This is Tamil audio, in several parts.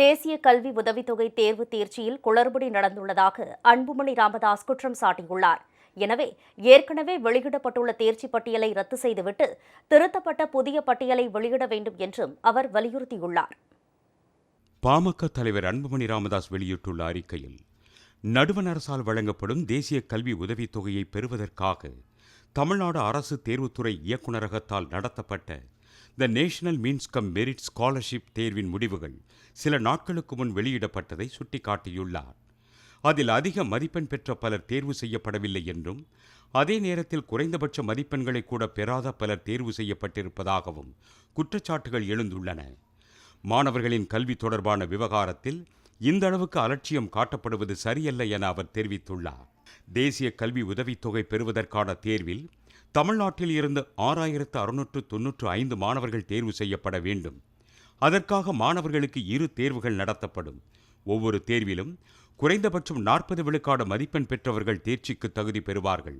தேசிய கல்வி உதவித்தொகை தேர்வு தேர்ச்சியில் குளறுபடி நடந்துள்ளதாக அன்புமணி ராமதாஸ் குற்றம் சாட்டியுள்ளார். எனவே ஏற்கனவே வெளியிடப்பட்டுள்ள தேர்ச்சி பட்டியலை ரத்து செய்துவிட்டு திருத்தப்பட்ட புதிய பட்டியலை வெளியிட வேண்டும் என்றும் அவர் வலியுறுத்தியுள்ளார். பாமக தலைவர் அன்புமணி ராமதாஸ் வெளியிட்டுள்ள அறிக்கையில் நடுவண் அரசால் வழங்கப்படும் தேசிய கல்வி உதவித்தொகையை பெறுவதற்காக தமிழ்நாடு அரசு தேர்வுத்துறை இயக்குநரகத்தால் நடத்தப்பட்ட the national means cum merit scholarship தேர்வின் முடிவுகள் சில நாட்களுக்கு முன் வெளியிடப்பட்டதை சுட்டிக்காட்டியுள்ளார். அதில் அதிக மதிப்பெண் பெற்ற பலர் தேர்வு செய்யப்படவில்லை என்றும் அதே நேரத்தில் குறைந்தபட்ச மதிப்பெண்களை கூட பெறாத பலர் தேர்வு செய்யப்பட்டிருப்பதாகவும் குற்றச்சாட்டுகள் எழுந்துள்ளன. மாணவர்களின் கல்வி தொடர்பான விவகாரத்தில் இந்த அளவுக்கு அலட்சியம் காட்டப்படுவது சரியல்ல என அவர் தெரிவித்துள்ளார். தேசிய கல்வி உதவித்தொகை பெறுவதற்கான தேர்வில் தமிழ்நாட்டில் இருந்து ஆறாயிரத்து அறுநூற்று தொன்னூற்று ஐந்து மாணவர்கள் தேர்வு செய்யப்பட வேண்டும். அதற்காக மாணவர்களுக்கு இரு தேர்வுகள் நடத்தப்படும். ஒவ்வொரு தேர்விலும் குறைந்தபட்சம் நாற்பது விழுக்காடு மதிப்பெண் பெற்றவர்கள் தேர்ச்சிக்கு தகுதி பெறுவார்கள்.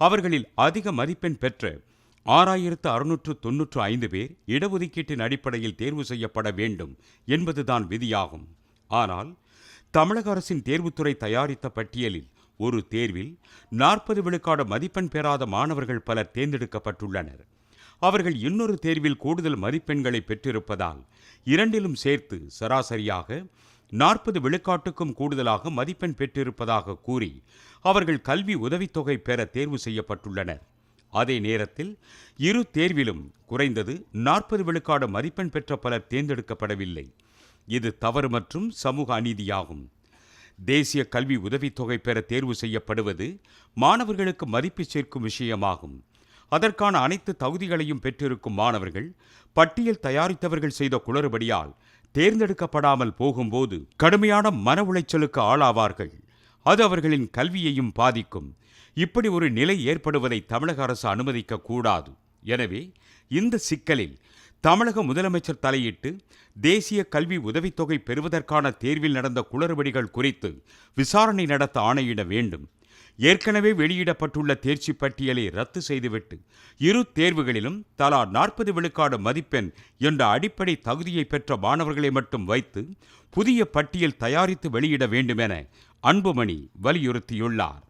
அவர்களில் அதிக மதிப்பெண் பெற்ற ஆறாயிரத்து அறுநூற்று தொன்னூற்று ஐந்து பேர் இடஒதுக்கீட்டின் அடிப்படையில் தேர்வு செய்யப்பட வேண்டும் என்பதுதான் விதியாகும். ஆனால் தமிழக அரசின் தேர்வுத்துறை தயாரித்த பட்டியலில் ஒரு தேர்வில் நாற்பது விழுக்காடு மதிப்பெண் பெறாத மாணவர்கள் பலர் தேர்ந்தெடுக்கப்பட்டுள்ளனர். அவர்கள் இன்னொரு தேர்வில் கூடுதல் மதிப்பெண்களை பெற்றிருப்பதால் இரண்டிலும் சேர்த்து சராசரியாக நாற்பது விழுக்காட்டுக்கும் கூடுதலாக மதிப்பெண் பெற்றிருப்பதாக கூறி அவர்கள் கல்வி உதவித்தொகை பெற தேர்வு செய்யப்பட்டுள்ளனர். அதே நேரத்தில் இரு தேர்விலும் குறைந்தது நாற்பது விழுக்காடு மதிப்பெண் பெற்ற பலர் தேர்ந்தெடுக்கப்படவில்லை. இது தவறு மற்றும் சமூக அநீதியாகும். தேசிய கல்வி உதவித்தொகை பெற தேர்வு செய்யப்படுவது மாணவர்களுக்கு மதிப்பு சேர்க்கும் விஷயமாகும். அதற்கான அனைத்து தகுதிகளையும் பெற்றிருக்கும் மாணவர்கள் பட்டியல் தயாரித்தவர்கள் செய்த குளறுபடியால் தேர்ந்தெடுக்கப்படாமல் போகும்போது கடுமையான மன உளைச்சலுக்கு ஆளாவார்கள். அது அவர்களின் கல்வியையும் பாதிக்கும். இப்படி ஒரு நிலை ஏற்படுவதை தமிழக அரசு அனுமதிக்க கூடாது. எனவே இந்த சிக்கலில் தமிழக முதலமைச்சர் தலையிட்டு தேசிய கல்வி உதவித்தொகை பெறுவதற்கான தேர்வில் நடந்த குளறுபடிகள் குறித்து விசாரணை நடத்த ஆணையிட வேண்டும். ஏற்கனவே வெளியிடப்பட்டுள்ள தேர்ச்சி பட்டியலை ரத்து செய்துவிட்டு இரு தேர்வுகளிலும் தலா நாற்பது விழுக்காடு மதிப்பெண் என்ற அடிப்படை தகுதியை பெற்ற மாணவர்களை மட்டும் வைத்து புதிய பட்டியல் தயாரித்து வெளியிட வேண்டுமென அன்புமணி வலியுறுத்தியுள்ளார்.